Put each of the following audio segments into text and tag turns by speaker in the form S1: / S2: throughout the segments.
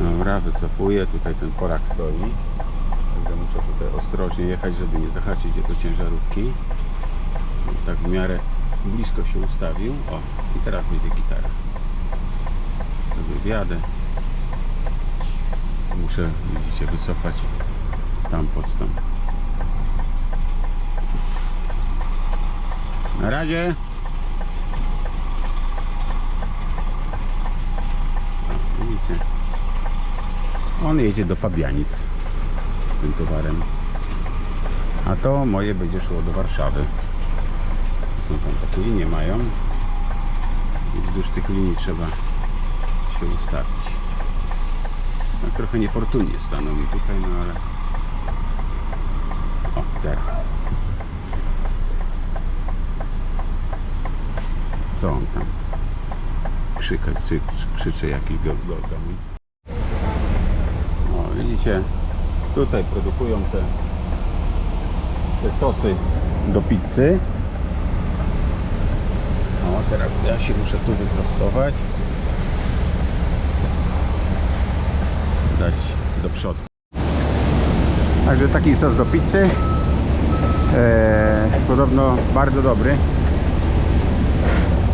S1: Dobra, wycofuję, tutaj ten Polak stoi. Także muszę tutaj ostrożnie jechać, żeby nie zahaczyć do ciężarówki. Tak w miarę blisko się ustawił. O, i teraz będzie gitara. Sobie wjadę. Muszę, widzicie, wycofać tam pod tą. Na razie. Widzicie. On jedzie do Pabianic z tym towarem. A to moje będzie szło do Warszawy. Są tam takie linie mają. I wzdłuż tych linii trzeba się ustawić. No, trochę niefortunnie stanął mi tutaj, no ale... O, teraz. Co on tam? Krzyka, krzy, krzyczy jakiś go, go, go. Widzicie, tutaj produkują te, te sosy do pizzy. O, teraz ja się muszę tu wyprostować. Dać do przodu. Także taki sos do pizzy. Eee, podobno bardzo dobry.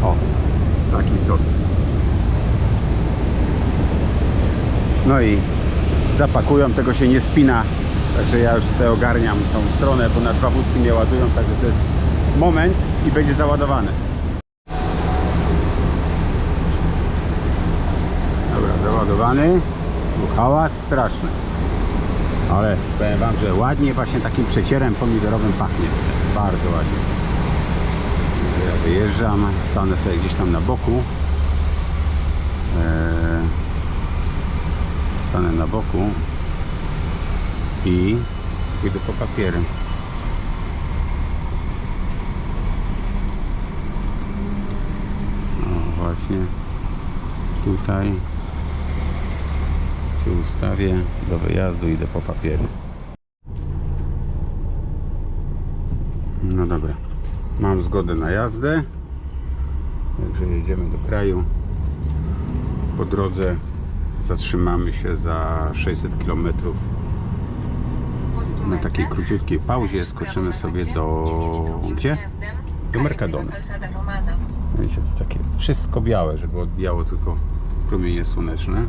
S1: O, taki sos. No i zapakują, tego się nie spina. Także ja już tutaj ogarniam tą stronę, bo na dwa wózki mnie ładują, także to jest moment i będzie załadowany. Dobra, załadowany. Hałas straszny. Ale powiem wam, że ładnie właśnie takim przecierem pomidorowym pachnie. Bardzo ładnie. Ja wyjeżdżam, stanę sobie gdzieś tam na boku. Eee, stanę na boku i idę po papiery. O, właśnie tutaj się ustawię do wyjazdu, idę po papiery. No dobra, mam zgodę na jazdę, także jedziemy do kraju. Po drodze zatrzymamy się za 600 km na takiej króciutkiej pauzie. Skoczymy sobie do... gdzie? Do Mercadona. Wiecie, to takie wszystko białe, żeby odbijało tylko promienie słoneczne.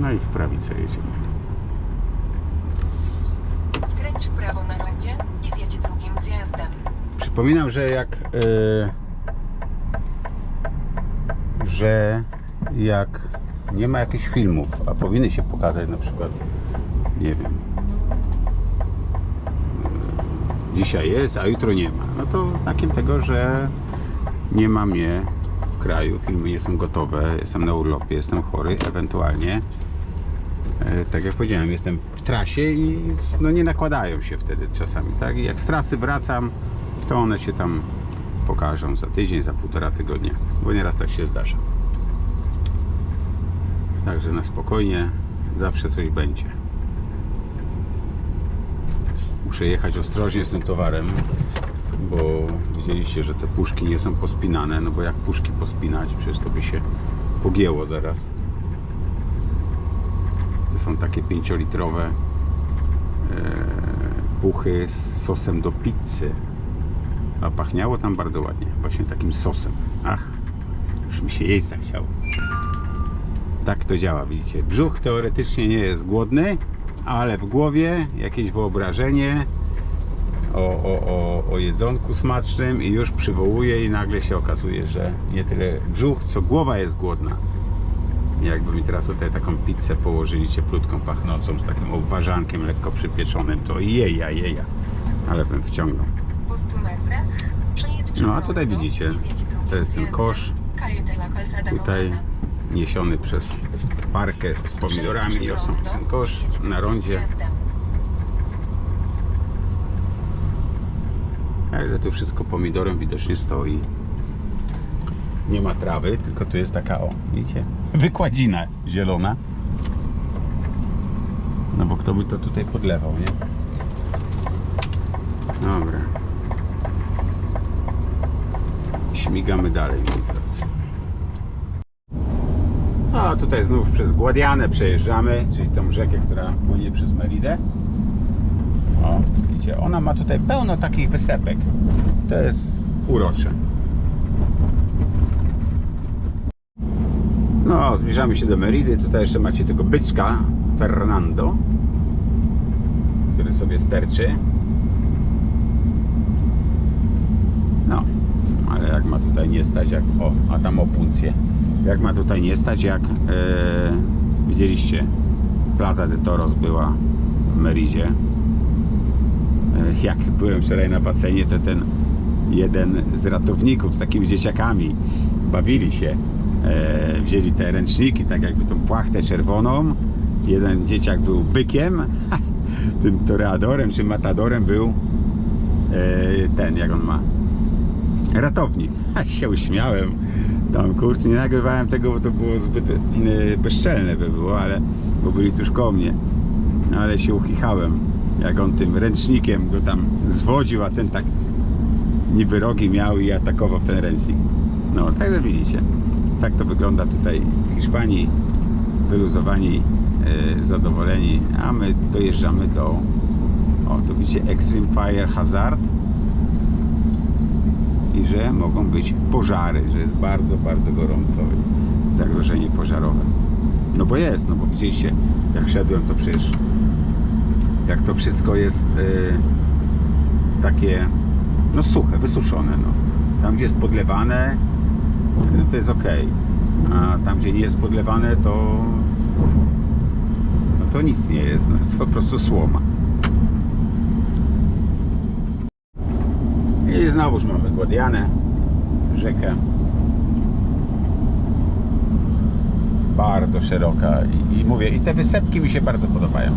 S1: No i w prawicę jedziemy.
S2: Skręć w prawo na rondzie i zjedź drugim zjazdem.
S1: Przypominam, że jak y, że jak nie ma jakichś filmów, a powinny się pokazać na przykład, nie wiem, y, dzisiaj jest, a jutro nie ma. No to znakiem tego, że nie ma mnie w kraju, filmy nie są gotowe, jestem na urlopie, jestem chory, ewentualnie E, tak jak powiedziałem, jestem w trasie i no nie nakładają się wtedy czasami, tak? I jak z trasy wracam, to one się tam pokażą za tydzień, za półtora tygodnia, bo nieraz tak się zdarza. Także na spokojnie, zawsze coś będzie. Muszę jechać ostrożnie z tym towarem, bo widzieliście, że te puszki nie są pospinane, no bo jak puszki pospinać, przecież to by się pogięło zaraz. To są takie 5-litrowe e, puchy z sosem do pizzy. A pachniało tam bardzo ładnie, właśnie takim sosem. Ach, już mi się jeść zachciało. Tak to działa, widzicie. Brzuch teoretycznie nie jest głodny, ale w głowie jakieś wyobrażenie o, o, o, o jedzonku smacznym i już przywołuje i nagle się okazuje, że nie tyle brzuch, co głowa jest głodna. Jakby mi teraz tutaj taką pizzę położyli cieplutką, pachnącą, z takim obwarzankiem lekko przypieczonym, to jeja, jeja. Ale bym wciągnął.
S2: Po 100 metrach przejedź przez
S1: No a tutaj widzicie, to jest ten kosz tutaj niesiony przez parkę z pomidorami. Niosą ten kosz na rondzie. Także tu wszystko pomidorem widocznie stoi. Nie ma trawy, tylko tu jest taka, o, widzicie, wykładzina zielona. No bo kto by to tutaj podlewał, nie? Dobra. Śmigamy dalej, moi. A tutaj znów przez Guadianę przejeżdżamy, czyli tą rzekę, która płynie przez Meridę. O, widzicie, ona ma tutaj pełno takich wysepek. To jest urocze. No, zbliżamy się do Meridy. Tutaj jeszcze macie tego byczka Fernando, który sobie sterczy. No, ale jak ma tutaj nie stać, jak. O, a tam opuncję. Jak ma tutaj nie stać, jak e, widzieliście, Plaza de Toros była w Meridzie. E, jak byłem wczoraj na basenie, to ten jeden z ratowników z takimi dzieciakami bawili się. E, wzięli te ręczniki, tak jakby tą płachtę czerwoną. Jeden dzieciak był bykiem, tym toreadorem czy matadorem był e, ten, jak on ma, ratownik. A się uśmiałem. Tam kurczę, nie nagrywałem tego, bo to było zbyt e, bezczelne by było, ale bo byli tuż koło mnie. No, ale się uchichałem, jak on tym ręcznikiem go tam zwodził, a ten tak niby rogi miał i atakował ten ręcznik. No, także widzicie. Tak to wygląda tutaj w Hiszpanii. Wyluzowani, e, zadowoleni, a my dojeżdżamy do o, tu widzicie Extreme Fire Hazard i że mogą być pożary, że jest bardzo, bardzo gorąco i zagrożenie pożarowe. No bo jest, no bo widzieliście, jak szedłem, to przecież jak to wszystko jest e, takie no suche, wysuszone. No. Tam gdzie jest podlewane, no to jest ok. A tam gdzie nie jest podlewane, to no to nic nie jest, no jest po prostu słoma. I znowuż mamy Guadianę, rzekę. Bardzo szeroka i, i mówię, i te wysepki mi się bardzo podobają.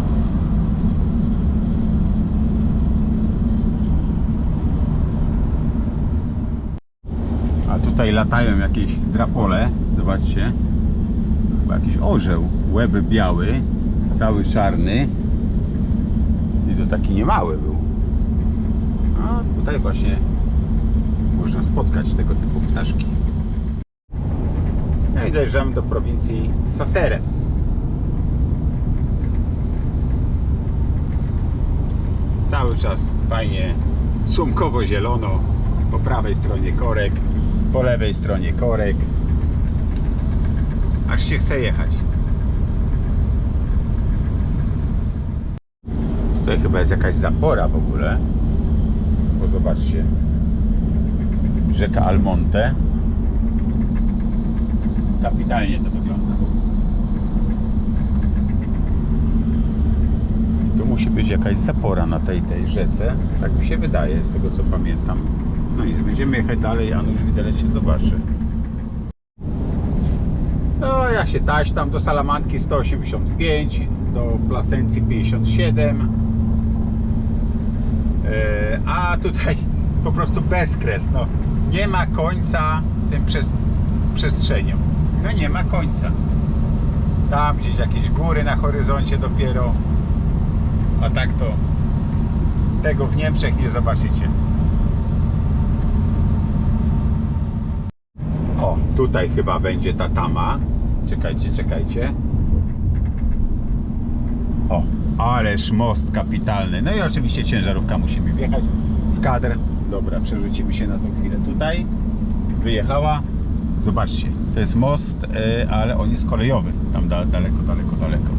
S1: A tutaj latają jakieś drapole, zobaczcie. Chyba jakiś orzeł, łeb biały, cały czarny. I to taki niemały był. A tutaj właśnie można spotkać tego typu ptaszki. No i dojeżdżamy do prowincji Saceres. Cały czas fajnie słomkowo-zielono. Po prawej stronie korek, po lewej stronie korek. Aż się chce jechać. Tutaj chyba jest jakaś zapora w ogóle. Bo zobaczcie. Rzeka Almonte. Kapitalnie to wygląda. Tu musi być jakaś zapora na tej, tej rzece. Tak mi się wydaje, z tego co pamiętam. No nic, będziemy jechać dalej, a już widelec się zobaczy. No, ja się taś tam do Salamanki 185, do Plasencji 57. E, a tutaj po prostu bezkres, no. Nie ma końca tym przez, przestrzenią. No nie ma końca. Tam gdzieś jakieś góry na horyzoncie dopiero. A tak to tego w Niemczech nie zobaczycie. O, tutaj chyba będzie ta tama. Czekajcie, czekajcie. O, ależ most kapitalny. No i oczywiście ciężarówka musimy wjechać w kadr. Dobra, przerzucimy się na tą chwilę tutaj. Wyjechała. Zobaczcie, to jest most, e, ale on jest kolejowy. Tam da, daleko, daleko, daleko.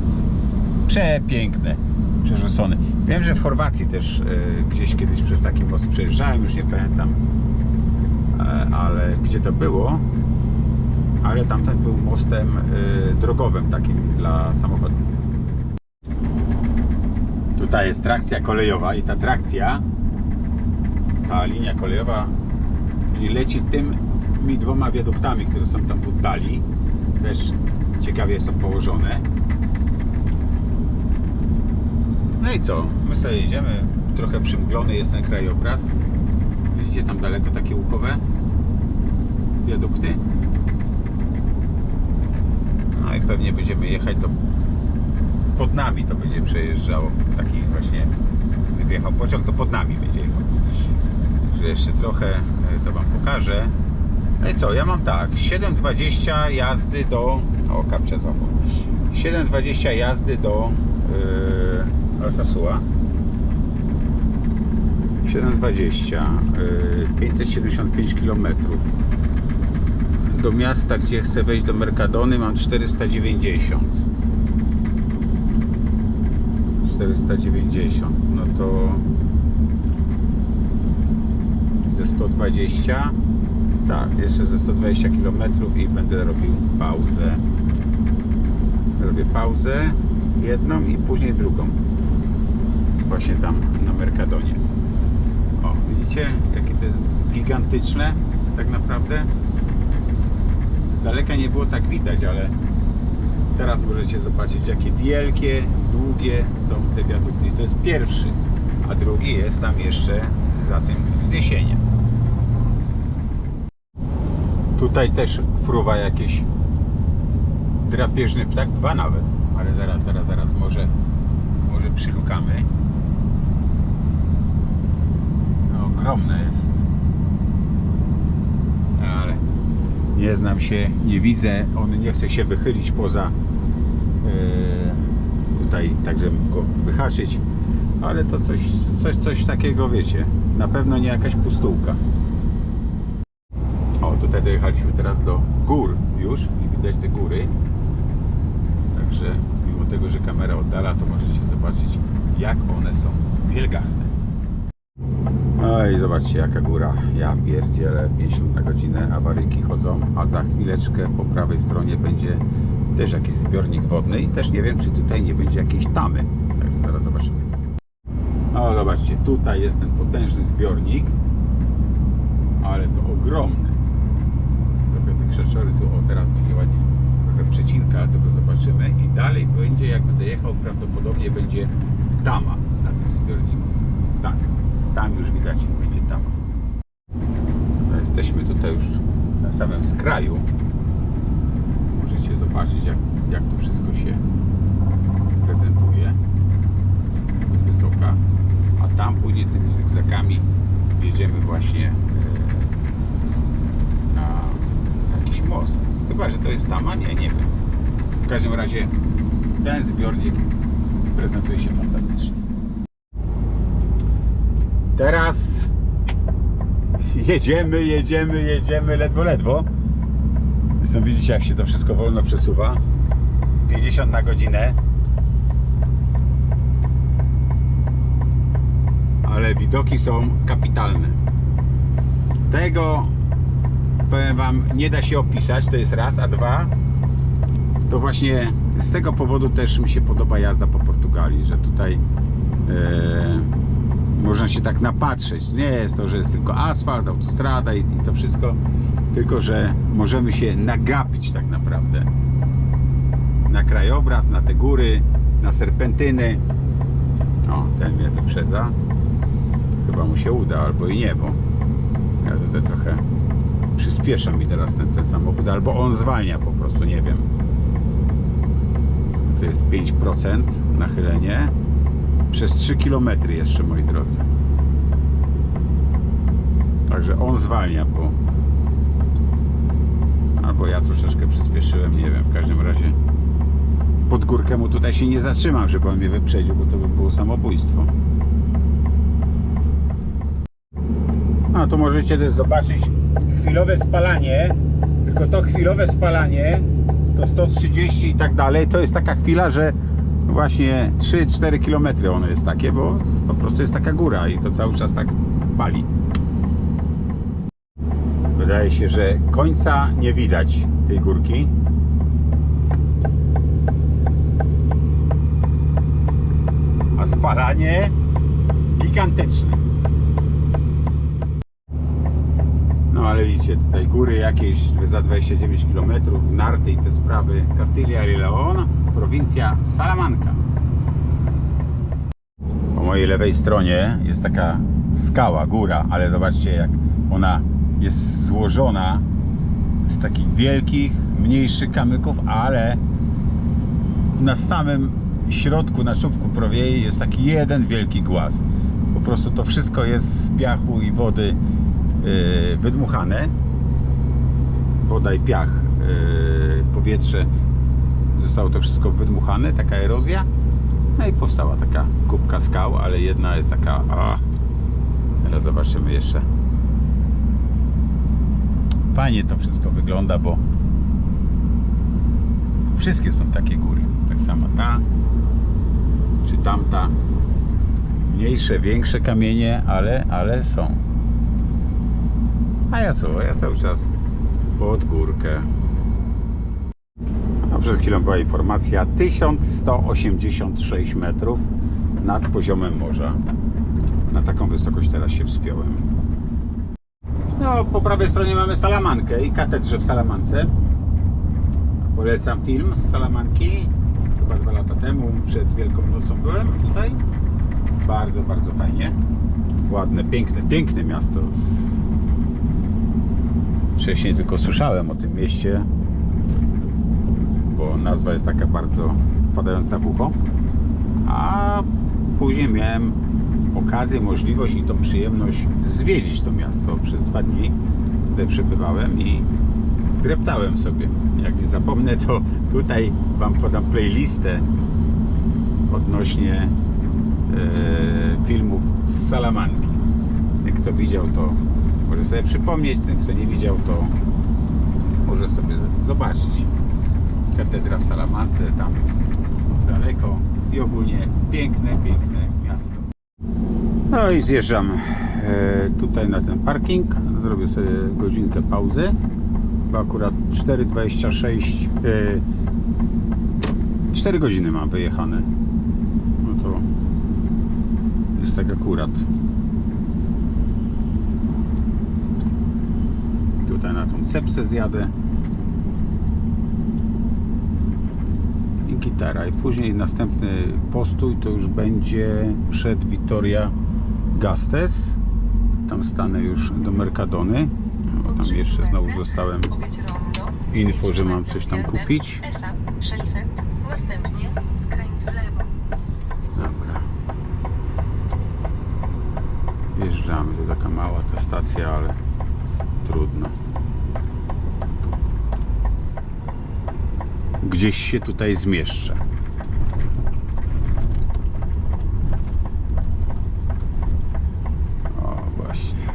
S1: Przepiękne, przerzucony. Wiem, że w Chorwacji też e, gdzieś kiedyś przez taki most przejeżdżałem, już nie pamiętam, e, ale gdzie to było. Ale tamten był mostem drogowym takim dla samochodów. Tutaj jest trakcja kolejowa i ta trakcja, ta linia kolejowa leci tymi dwoma wiaduktami, które są tam w oddali. Też ciekawie są położone. No i co? My sobie jedziemy. Trochę przymglony jest ten krajobraz. Widzicie tam daleko takie łukowe wiadukty. No i pewnie będziemy jechać to pod nami to będzie przejeżdżało. Taki właśnie gdyby jechał pociąg, to pod nami będzie jechał. Także jeszcze trochę e, to Wam pokażę. No i co, ja mam tak, 7,20 jazdy do... O, kapcia złapał. 7,20 jazdy do yy, Alsasua. 7,20, yy, 575 km. Do miasta, gdzie chcę wejść do Mercadony mam 490. 490, no to ze 120 tak, jeszcze ze 120 km i będę robił pauzę. Robię pauzę jedną i później drugą. Właśnie tam na Mercadonie. O, widzicie jakie to jest gigantyczne tak naprawdę? Z daleka nie było tak widać, ale teraz możecie zobaczyć jakie wielkie, długie są te wiadukty. I to jest pierwszy a drugi jest tam jeszcze za tym wzniesieniem Tutaj też fruwa jakieś drapieżny ptak, dwa nawet, ale zaraz, zaraz, zaraz, może, może przylukamy. No, ogromne jest. Ale nie znam się, nie widzę, on nie chce się wychylić poza e, tutaj, tak żeby go wyhaczyć, ale to coś, coś, coś takiego, wiecie, na pewno nie jakaś pustułka. Tutaj dojechaliśmy teraz do gór już i widać te góry. Także mimo tego, że kamera oddala, to możecie zobaczyć jak one są wielgachne. No i zobaczcie jaka góra. Ja pierdzielę 50 na godzinę, awaryjki chodzą, a za chwileczkę po prawej stronie będzie też jakiś zbiornik wodny i też nie wiem czy tutaj nie będzie jakiejś tamy. Także zaraz zobaczymy. O, zobaczcie, tutaj jest ten potężny zbiornik, ale to ogromny krzaczory tu, o teraz będzie ładnie trochę przecinka, ale tego zobaczymy i dalej będzie, jak będę jechał, prawdopodobnie będzie tama na tym zbiorniku. Tak, tam już widać będzie tama. No, jesteśmy tutaj już na samym skraju. Możecie zobaczyć, jak, jak to wszystko się prezentuje z wysoka, a tam później tymi zygzakami jedziemy właśnie e, na jakiś most. Chyba, że to jest tam, a nie, nie wiem. W każdym razie ten zbiornik prezentuje się fantastycznie. Teraz jedziemy, jedziemy, jedziemy ledwo, ledwo. Zresztą widzicie, jak się to wszystko wolno przesuwa. 50 na godzinę. Ale widoki są kapitalne. Tego powiem Wam, nie da się opisać, to jest raz, a dwa, to właśnie z tego powodu też mi się podoba jazda po Portugalii, że tutaj e, można się tak napatrzeć. Nie jest to, że jest tylko asfalt, autostrada i, i to wszystko, tylko że możemy się nagapić tak naprawdę na krajobraz, na te góry, na serpentyny. O, ten mnie wyprzedza. Chyba mu się uda, albo i nie, bo ja tutaj trochę przyspiesza mi teraz ten, ten samochód, albo on zwalnia po prostu, nie wiem. To jest 5% nachylenie przez 3 km jeszcze, moi drodzy. Także on zwalnia, bo albo ja troszeczkę przyspieszyłem, nie wiem, w każdym razie pod górkę mu tutaj się nie zatrzymam, żeby on mnie wyprzedził, bo to by było samobójstwo. A tu możecie też zobaczyć chwilowe spalanie, tylko to chwilowe spalanie to 130 i tak dalej, to jest taka chwila, że właśnie 3-4 km ono jest takie, bo po prostu jest taka góra i to cały czas tak pali. Wydaje się, że końca nie widać tej górki. A spalanie gigantyczne. Widzicie, tutaj góry jakieś za 29 km, narty i te sprawy Castilla y León, prowincja Salamanca. Po mojej lewej stronie jest taka skała, góra, ale zobaczcie jak ona jest złożona z takich wielkich, mniejszych kamyków, ale na samym środku, na czubku prowiei jest taki jeden wielki głaz. Po prostu to wszystko jest z piachu i wody wydmuchane. woda i piach, yy, powietrze, zostało to wszystko wydmuchane, taka erozja. No i powstała taka kubka skał, ale jedna jest taka. A, teraz zobaczymy jeszcze. Fajnie to wszystko wygląda, bo wszystkie są takie góry. Tak samo ta, czy tamta. Mniejsze, większe kamienie, ale, ale są. A ja co? Ja cały czas pod górkę. A przed chwilą była informacja 1186 metrów nad poziomem morza. Na taką wysokość teraz się wspiąłem. No, po prawej stronie mamy Salamankę i katedrze w Salamance. Polecam film z Salamanki. Chyba dwa lata temu, przed Wielką Nocą byłem tutaj. Bardzo, bardzo fajnie. Ładne, piękne, piękne miasto. Wcześniej tylko słyszałem o tym mieście, bo nazwa jest taka bardzo wpadająca w ucho. A później miałem okazję, możliwość i tą przyjemność zwiedzić to miasto przez dwa dni. Tutaj przebywałem i dreptałem sobie. Jak nie zapomnę, to tutaj Wam podam playlistę odnośnie e, filmów z Salamanki. Kto widział, to może sobie przypomnieć, ten kto nie widział, to może sobie zobaczyć. Katedra w Salamance, tam daleko i ogólnie piękne, piękne miasto. No i zjeżdżam e, tutaj na ten parking. Zrobię sobie godzinkę pauzy, bo akurat 4,26 e, 4 godziny mam wyjechane. No to jest tak akurat. Tutaj na tą cepsę zjadę. I gitara. I później następny postój to już będzie przed Vitoria Gastes. Tam stanę już do Mercadony. No, tam jeszcze znowu dostałem info, że mam coś tam kupić.
S2: Esa, 600, następnie skręć w lewo.
S1: Dobra. Wjeżdżamy. To taka mała ta stacja, ale trudno. Gdzieś się tutaj zmieszczę. O, właśnie.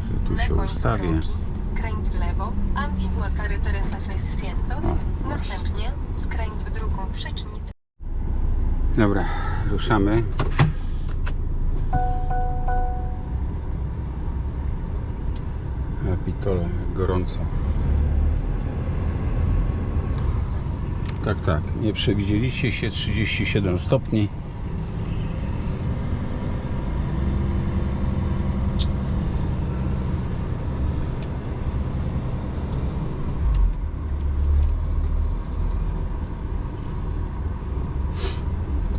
S1: Może tu się ustawię.
S2: Skręć w lewo, Antigua Carretera 600,
S1: O,
S2: następnie skręć w drugą przecznicę.
S1: Dobra, ruszamy. Jak gorąco. Tak, tak, nie przewidzieliście się 37 stopni.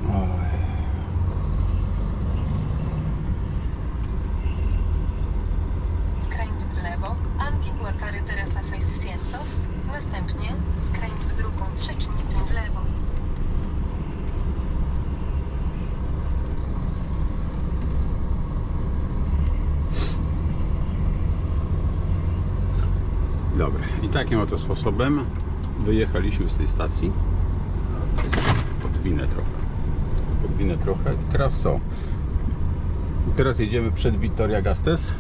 S1: Oj.
S2: Skręć w lewo, Antigua Carretera 600, następnie skręć w drugą przecznicę w lewo.
S1: Dobra, i takim oto sposobem wyjechaliśmy z tej stacji. Podwinę trochę. Podwinę trochę. I teraz co? Teraz jedziemy przed Victoria Gastes,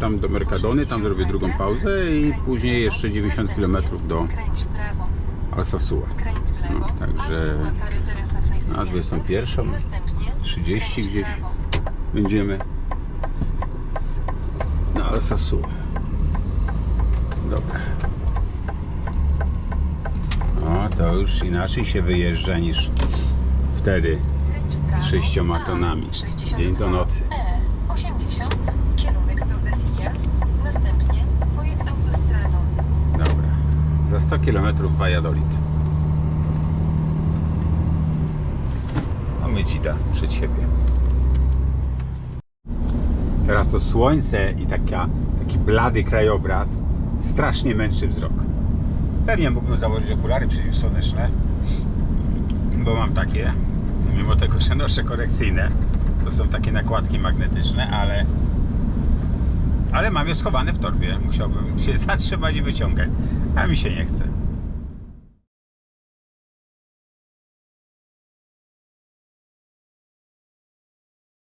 S1: tam do Mercadony, tam zrobię drugą pauzę i później jeszcze 90 km do Alsasua. No, także
S2: Antigua Carretera 600,
S1: na 21,
S2: następnie
S1: 30
S2: skręć w
S1: gdzieś będziemy na Alsasua. Dobra. To już inaczej się wyjeżdża niż wtedy z sześcioma tonami.
S2: 62,
S1: Dzień do nocy.
S2: E, 80, kierunek Tordesillas, następnie pojedź autostradą.
S1: Dobra. Za 100 km Valladolid. Mamy dzida przed siebie. Teraz to słońce i taka, taki blady krajobraz strasznie męczy wzrok. Pewnie mógłbym założyć okulary przeciwsłoneczne, bo mam takie, mimo tego, że noszę korekcyjne, To są takie nakładki magnetyczne, ale ale mam je schowane w torbie. Musiałbym się zatrzymać i wyciągać, a mi się nie chce.